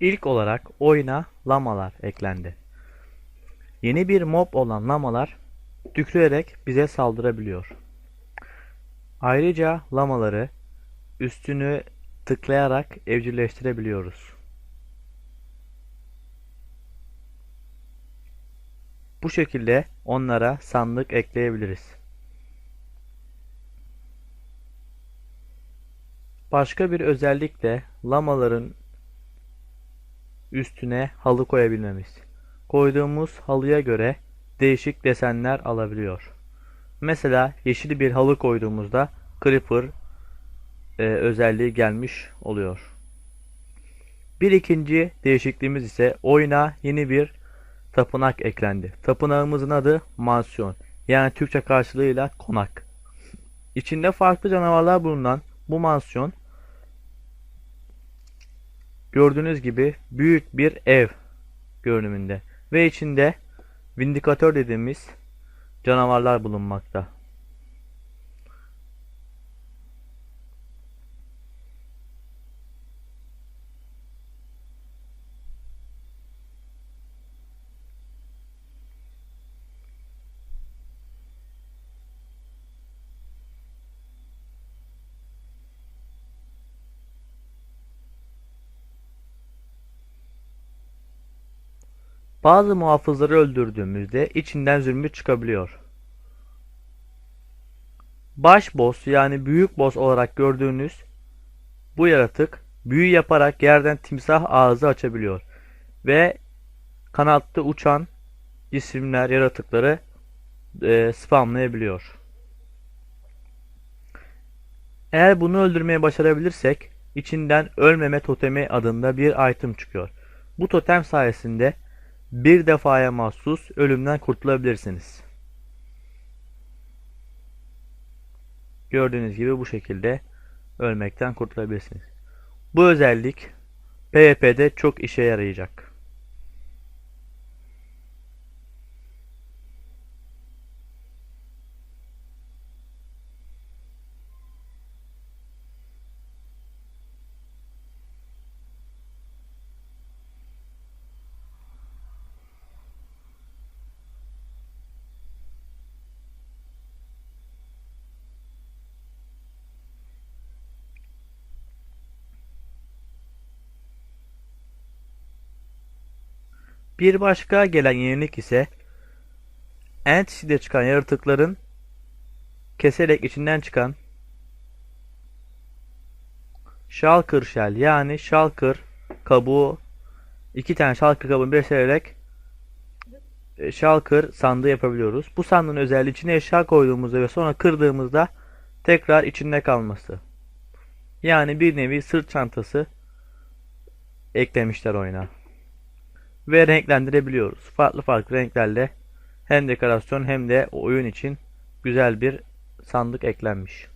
İlk olarak oyuna lamalar eklendi. Yeni bir mob olan lamalar tükreyerek bize saldırabiliyor. Ayrıca lamaları üstünü tıklayarak evcilleştirebiliyoruz. Bu şekilde onlara sandık ekleyebiliriz. Başka bir özellik de lamaların üstüne halı koyabilmemiz. Koyduğumuz halıya göre değişik desenler alabiliyor. Mesela yeşil bir halı koyduğumuzda Creeper e, özelliği gelmiş oluyor. Bir ikinci değişikliğimiz ise oyuna yeni bir tapınak eklendi. Tapınağımızın adı mansiyon. Yani Türkçe karşılığıyla konak. İçinde farklı canavarlar bulunan bu mansiyon gördüğünüz gibi büyük bir ev görünümünde ve içinde vindikatör dediğimiz canavarlar bulunmakta. Bazı muhafızları öldürdüğümüzde içinden zümrüt çıkabiliyor. Baş boss yani büyük boss olarak gördüğünüz bu yaratık büyü yaparak yerden timsah ağzı açabiliyor ve kanatlı uçan cisimler yaratıkları e, spamlayabiliyor. Eğer bunu öldürmeye başarabilirsek içinden ölmeme totemi adında bir item çıkıyor. Bu totem sayesinde bir defaya mahsus ölümden kurtulabilirsiniz. Gördüğünüz gibi bu şekilde ölmekten kurtulabilirsiniz. Bu özellik PvP'de çok işe yarayacak. Bir başka gelen yenilik ise Entity'de çıkan yaratıkların keserek içinden çıkan Shulker Shell yani Shulker kabuğu iki tane Shulker kabuğunu birleştirerek e, Shulker sandığı yapabiliyoruz. Bu sandığın özelliği içine eşya koyduğumuzda ve sonra kırdığımızda tekrar içinde kalması. Yani bir nevi sırt çantası eklemişler oyuna ve renklendirebiliyoruz. Farklı farklı renklerle hem dekorasyon hem de oyun için güzel bir sandık eklenmiş.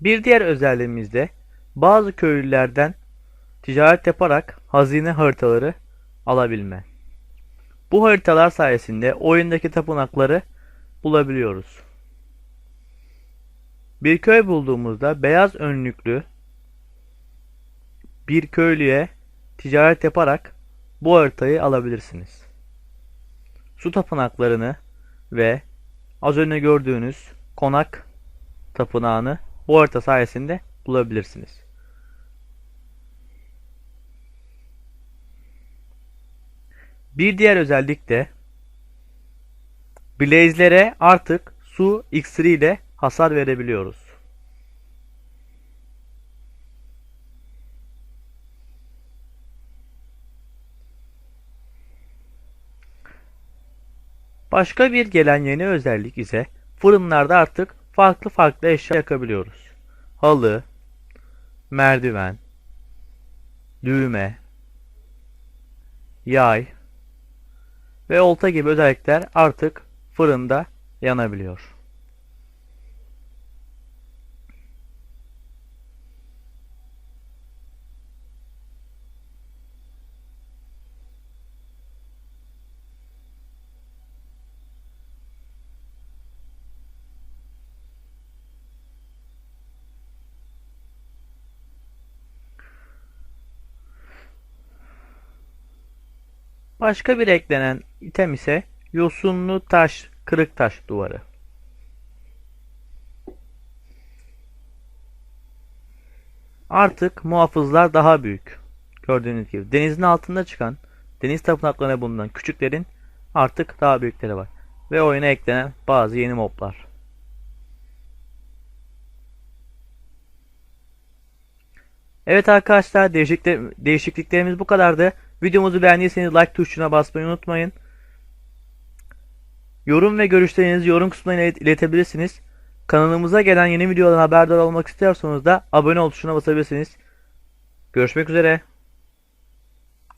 Bir diğer özelliğimiz de bazı köylülerden ticaret yaparak hazine haritaları alabilme. Bu haritalar sayesinde oyundaki tapınakları bulabiliyoruz. Bir köy bulduğumuzda beyaz önlüklü bir köylüye ticaret yaparak bu haritayı alabilirsiniz. Su tapınaklarını ve az önce gördüğünüz konak tapınağını bu harita sayesinde bulabilirsiniz. Bir diğer özellik de Blaze'lere artık su iksiri ile hasar verebiliyoruz. Başka bir gelen yeni özellik ise fırınlarda artık farklı farklı eşya yakabiliyoruz. Halı, merdiven, düğme, yay ve olta gibi özellikler artık fırında yanabiliyor. Başka bir eklenen item ise yosunlu taş, kırık taş duvarı. Artık muhafızlar daha büyük. Gördüğünüz gibi denizin altında çıkan, deniz tapınaklarına bulunan küçüklerin artık daha büyükleri var. Ve oyuna eklenen bazı yeni moblar. Evet arkadaşlar değişiklikler, değişikliklerimiz bu kadardı. Videomuzu beğendiyseniz like tuşuna basmayı unutmayın. Yorum ve görüşlerinizi yorum kısmına ilet- iletebilirsiniz. Kanalımıza gelen yeni videolardan haberdar olmak istiyorsanız da abone ol tuşuna basabilirsiniz. Görüşmek üzere.